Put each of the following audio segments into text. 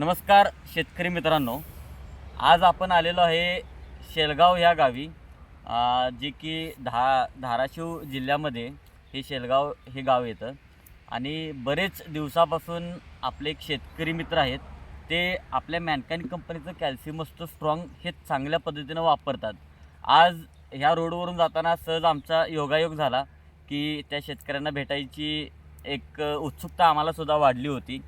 नमस्कार शेतकरी मित्रांनो. आज आपण आलेलो आहे शेलगाव ह्या गावी. जे की धा धाराशिव जिल्ह्यामध्ये हे शेलगाव हे गाव येतं. आणि बरेच दिवसापासून आपले एक शेतकरी मित्र आहेत. ते आपल्या मॅनकाईन कंपनीचं कॅल्शियम असतं स्ट्रॉंग हे चांगल्या पद्धतीनं वापरतात. आज ह्या रोडवरून जाताना सहज आमचा योगायोग झाला की त्या शेतकऱ्यांना भेटायची एक उत्सुकता आम्हालासुद्धा वाढली होती.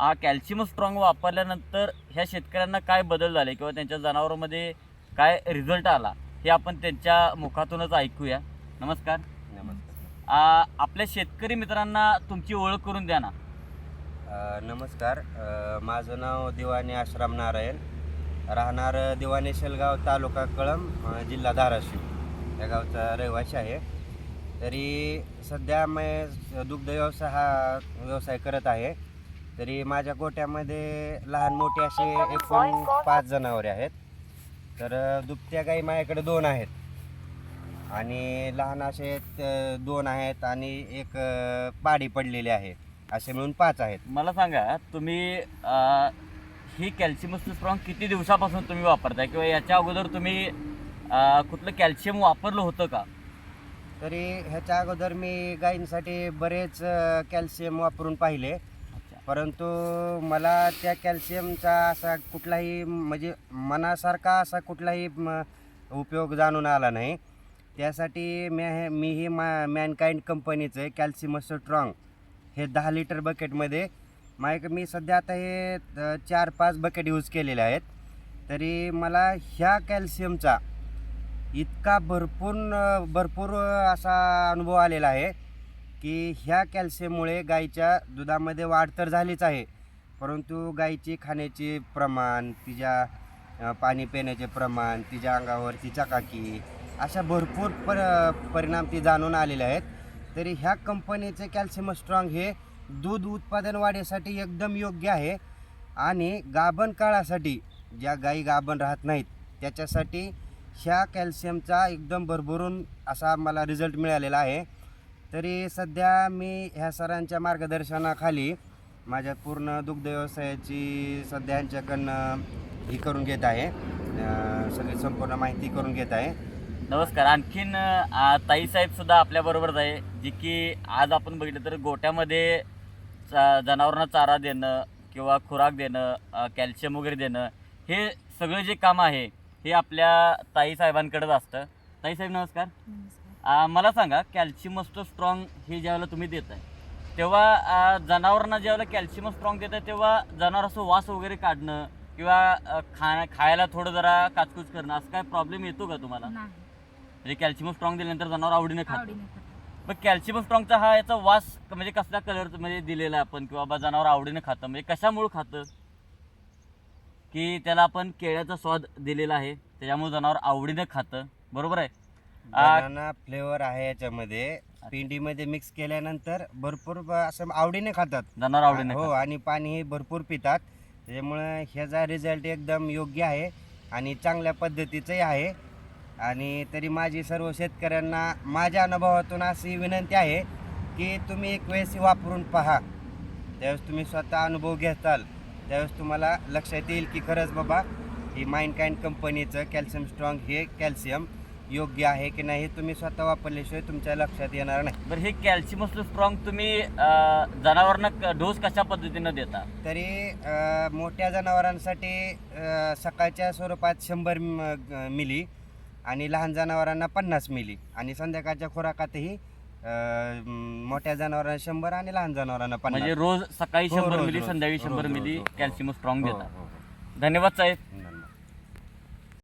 हा कॅल्शियम स्ट्रॉंग वापरल्यानंतर ह्या शेतकऱ्यांना काय बदल झाले किंवा त्यांच्या जनावरांमध्ये काय रिझल्ट आला हे आपण त्यांच्या मुखातूनच ऐकूया. नमस्कार. नमस्कार. आपल्या शेतकरी मित्रांना तुमची ओळख करून द्या ना. नमस्कार. माझं नाव दिवाणी आश्राम नारायण. राहणार दिवाणी शेलगाव तालुका कळंब अ, जिल्हा धाराशिव. या गावचा रहिवासी आहे. तरी सध्या मी दुग्ध व्यवसाय हा व्यवसाय करत आहे. तरी माझ्या गोट्यामध्ये लहान मोठे असे एकूण पाच जनावरे आहेत. तर दुभत्या गाई माझ्याकडे दोन आहेत. आणि लहान असे दोन आहेत आणि एक पाडी पडलेली आहे. असे मिळून पाच आहेत. मला सांगा तुम्ही आ, ही कॅल्शियम स्ट्रॉंग किती दिवसापासून तुम्ही वापरताय? किंवा याच्या अगोदर तुम्ही कुठलं कॅल्शियम वापरलं होतं का? तरी ह्याच्या अगोदर मी गायींसाठी बरेच कॅल्शियम वापरून पाहिले. परंतु मला त्या कॅल्शियमचा असा कुठलाही म्हणजे मनासारखा असा कुठलाही म, उपयोग जाणून आला नाही. त्यासाठी मी हे मी ही मा मॅनकाइंड कंपनीचं कॅल्शियम स्ट्रॉंग हे दहा लिटर बकेटमध्ये. माझ्या मी सध्या आता हे चार पाच बकेट यूज केलेले आहेत. तरी मला ह्या कॅल्शियमचा इतका भरपूर भरपूर असा अनुभव आलेला आहे. की ह्या कॅल्शियममुळे गाईच्या दुधामध्ये वाढ तर झालीच आहे परंतु गाईची खाण्याचे प्रमाण तिच्या पाणी पिण्याचे प्रमाण तिच्या अंगावर तिच्या काकी अशा भरपूर पर परिणाम ती जाणून आलेले आहेत. तरी ह्या कंपनीचे कॅल्शियम स्ट्रॉंग हे दूध उत्पादन वाढीसाठी एकदम योग्य आहे आणि गाभण काळासाठी ज्या गाई गाभण राहत नाहीत त्याच्यासाठी ह्या कॅल्शियमचा एकदम भरभरून असा मला रिझल्ट मिळालेला आहे. तरी सध्या मी ह्या सरांच्या मार्गदर्शनाखाली माझ्या पूर्ण दुग्ध व्यवसायाची सध्या यांच्याकडनं ही करून घेत आहे. सगळी संपूर्ण माहिती करून घेत आहे. नमस्कार. आणखीन आ, ताईसाहेब सुद्धा आपल्याबरोबरच आहे जी की आज आपण बघितलं तर गोट्यामध्ये चा- जनावरांना चारा देणं किंवा खुराक देणं कॅल्शियम वगैरे देणं हे सगळं जे काम आहे हे आपल्या ताईसाहेबांकडेच असतं. ताईसाहेब नमस्कार. आ, मला सांगा कॅल्शियम असतो स्ट्रॉंग हे ज्यावेळेला तुम्ही देताय तेव्हा आ, जनावरांना ज्यावेळेला कॅल्शियम स्ट्रॉंग देताय तेव्हा जनावर असं वास वगैरे काढणं किंवा अ, खा खायला थोडं जरा काचकूच करणं असं काय प्रॉब्लेम येतो का तुम्हाला? नाही. म्हणजे कॅल्शियम स्ट्रॉंग दिल्यानंतर जनावर आवडीने खातं. मग कॅल्शियम स्ट्रॉंगचा हा याचा वास म्हणजे कसल्या कलर म्हणजे दिलेला आहे आपण किंवा जनावर आवडीने खातं म्हणजे कशामुळे खातं? की त्याला आपण केळ्याचा स्वाद दिलेला आहे त्याच्यामुळे जनावर आवडीने खातं बरोबर आहे? आ- बनाना फ्लेवर आहे याच्यामध्ये. पिंडीमध्ये मिक्स केल्यानंतर भरपूर ब- असं आवडीने खातात. जनावर आवडीने हो. आणि पाणी हे भरपूर पितात. त्याच्यामुळं ह्याचा रिझल्ट एकदम योग्य आहे आणि चांगल्या पद्धतीचंही आहे. आणि तरी माझी सर्व शेतकऱ्यांना माझ्या अनुभवातून अशी विनंती आहे की तुम्ही एक वेळेस हे वापरून पहा. त्यावेळेस तुम्ही स्वतः अनुभव घेताल. त्यावेळेस तुम्हाला लक्षात येईल की खरंच बाबा ही माइंड काइंड कंपनीचं कॅल्शियम स्ट्रॉंग हे कॅल्शियम योग्य आहे की नाही हे तुम्ही स्वतः वापरल्याशिवाय तुमच्या लक्षात येणार नाही बरं हे कॅल्शियम स्ट्रॉंग तुम्ही अ, जनावरांना डोस कशा पद्धतीनं देता तरी अ, मोठ्या जनावरांसाठी अ, सकाळच्या स्वरूपात शंभर म- ग- मिली आणि लहान जनावरांना पन्नास मिली आणि संध्याकाळच्या खुराकातही अ, म, मोठ्या जनावरांना शंभर आणि लहान जनावरांना म्हणजे पन्नास रोज सकाळी हो, शंभर रोज, मिली रोज. संध्याकाळी शंभर रोज, मिली रोज. कॅल्शियम स्ट्रॉंग हो, देता हो, हो. धन्यवाद साहेब